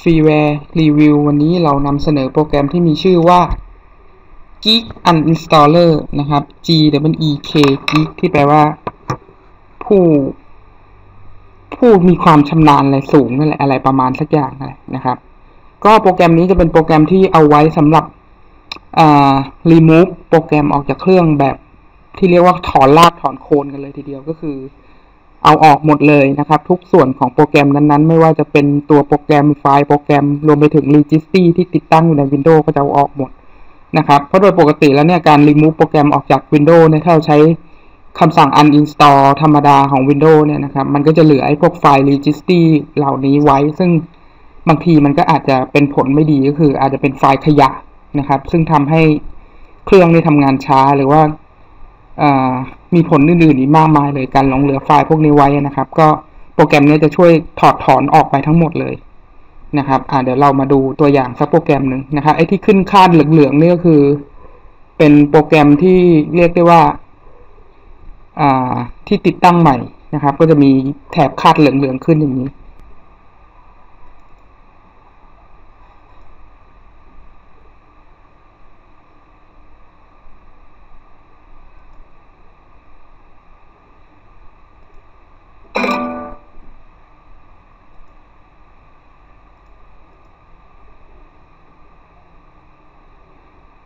ฟรีแวร์รีวิววันนี้เรานำเสนอโปรแกรมที่มีชื่อว่า Geek Uninstaller นะครับ G W E K Geek ที่แปลว่า ผู้ ผู้มีความชำนาญอะไรสูงนั่นแหละอะไรประมาณสักอย่างอะนะครับ ก็โปรแกรมนี้จะเป็นโปรแกรมที่เอาไว้สำหรับอ่า remove โปรแกรมออกจากเครื่องแบบที่เรียกว่าถอนรากถอนโคนกันเลยทีเดียวก็คือ เอาออกหมดเลยนะครับ ทุกส่วนของโปรแกรมนั้นๆ ไม่ว่าจะเป็นตัวโปรแกรมไฟล์โปรแกรมรวมไปถึง registry ที่ติดตั้งอยู่ใน Windows ก็จะเอาออกหมดนะครับเพราะโดยปกติแล้วเนี่ยการ remove โปรแกรมออกจาก Windows เนี่ยถ้าเราใช้คำสั่ง uninstall ธรรมดาของ Windows เนี่ยนะครับมันก็จะเหลือไอ้พวกไฟล์ registry เหล่านี้ไว้ ซึ่งบางทีมันก็อาจจะเป็นผลไม่ดีก็คืออาจจะเป็นไฟล์ขยะนะครับ ซึ่งทำให้เครื่องนี่ทำงานช้าหรือว่า มีผลอื่นๆอีกมากมายเลยการหลงเหลือไฟล์พวกนี้ไว้นะครับ ก็โปรแกรมนี้จะช่วยถอดถอนออกไปทั้งหมดเลยนะครับอ่าเดี๋ยวเรามาดูตัวอย่างสักโปรแกรมหนึ่งนะครับไอ้ที่ขึ้นคาดเหลืองๆนี่ก็คือ เป็นโปรแกรมที่เรียกได้ว่าอ่าที่ติดตั้งใหม่นะครับ ก็จะมีแถบคาดเหลืองๆขึ้นอย่างนี้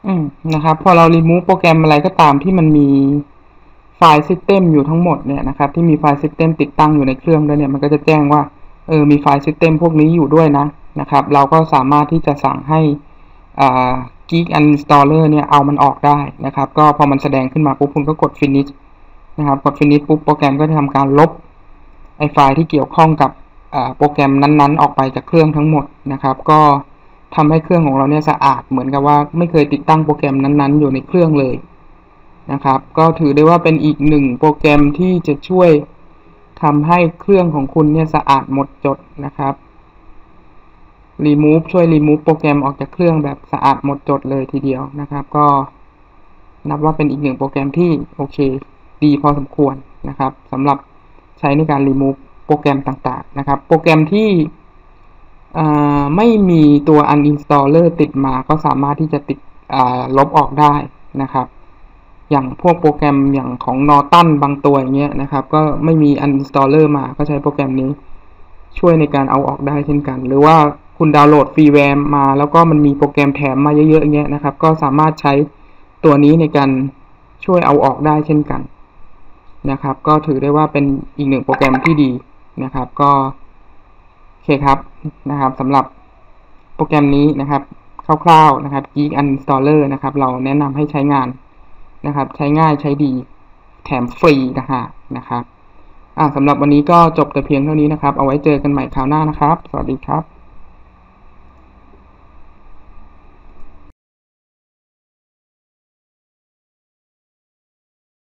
อืมนะครับ พอเรา remove โปรแกรมอะไรก็ตามที่มันมีไฟล์ซิสเต็มอยู่ทั้งหมดเนี่ยนะครับ ที่มีไฟล์ซิสเต็มติดตั้งอยู่ในเครื่องด้วยเนี่ย มันก็จะแจ้งว่าเออมีไฟล์ซิสเต็มพวกนี้อยู่ด้วยนะนะครับ เราก็สามารถที่จะสั่งให้อ่า Geek Uninstaller เนี่ยเอามันออกได้นะครับ ก็พอมันแสดงขึ้นมาปุ๊บคุณก็กด finish นะครับกด finish ปุ๊บโปรแกรมก็จะทำการลบไอไฟล์ที่เกี่ยวข้องกับโปรแกรมนั้นๆ ออกไปจากเครื่องทั้งหมดนะครับ ก็ ทำให้เครื่องของเราเนี่ยสะอาดเหมือนกับว่าไม่เคยติดตั้งโปรแกรมนั้นๆ อยู่ในเครื่องเลยนะครับ ก็ถือได้ว่าเป็นอีกหนึ่งโปรแกรมที่จะช่วยทำให้เครื่องของคุณเนี่ยสะอาดหมดจดนะครับ remove ช่วย remove โปรแกรมออกจากเครื่องแบบสะอาดหมดจดเลยทีเดียวนะครับ ก็นับว่าเป็นอีกหนึ่งโปรแกรมที่โอเค ดีพอสมควรนะครับสำหรับใช้ในการ remove โปรแกรมต่างๆนะครับ โปรแกรมที่ ไม่มีตัว uninstaller ติดมาก็สามารถที่จะติดลบออกได้นะครับ อย่างพวกโปรแกรมอย่างของ Norton บางตัวอย่างเงี้ยนะครับ ก็ไม่มี uninstaller มาก็ใช้โปรแกรมนี้ ช่วยในการเอาออกได้เช่นกัน หรือว่าคุณดาวน์โหลดฟรีแวร์มา แล้วก็มันมีโปรแกรมแถมมาเยอะๆอย่างเงี้ยนะครับ ก็สามารถใช้ตัวนี้ในการช่วยเอาออกได้เช่นกันนะครับ ก็ถือได้ว่าเป็นอีกหนึ่งโปรแกรมที่ดีนะครับ ก็ โอเคครับนะครับสำหรับโปรแกรมนี้นะครับคร่าวๆนะครับ Geek Installer นะครับ เราแนะนำให้ใช้งานนะครับ ใช้ง่ายใช้ดีแถมฟรีนะฮะนะครับอ่าสำหรับวันนี้ก็จบแต่เพียงเท่านี้นะครับ เอาไว้เจอกันใหม่คราวหน้านะครับ สวัสดีครับ